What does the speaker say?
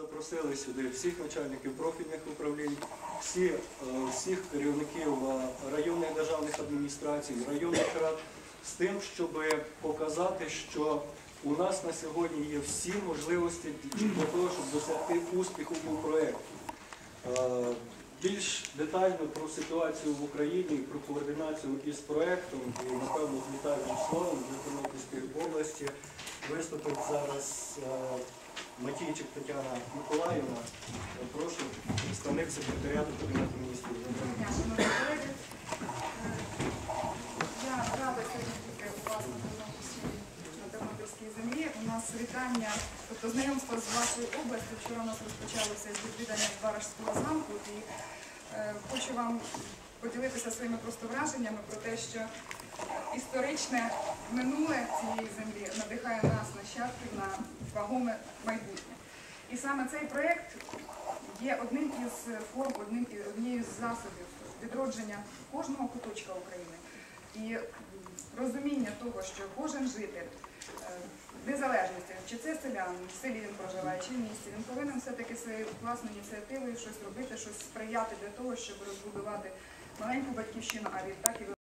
запросили сюди всіх начальників профільних управлінь, всі, е, всіх керівників е, районних державних адміністрацій, районних рад з тим, щоб показати, що у нас на сьогодні є всі можливості для того, щоб досягти успіху у проєкті. Е, Більш детально про ситуацію в Україні, про координацію із проєктом і, напевно, з вітальним словом Тернопільської області виступить зараз Матійчик Тетяна Миколаївна. Прошу, представник секретаріату Кабінету міністрів. Я рада сьогодні у вас на Тернопільській землі. У нас вітання, тобто знайомство з вашою областю. Вчора у нас розпочалося з відвідання Барашського замку. І е, хочу вам поділитися своїми просто враженнями про те, що історичне минуле цієї землі надихає нас, нащадків, на вагоме майбутнє. І саме цей проєкт є одним із форм, одним однією з засобів відродження кожного куточка України. І розуміння того, що кожен житель, е, незалежності, чи це селян, в селі він проживає, чи в місті, він повинен все-таки своєю власною ініціативою щось робити, щось сприяти для того, щоб розбудувати маленьку батьківщину, а відтак і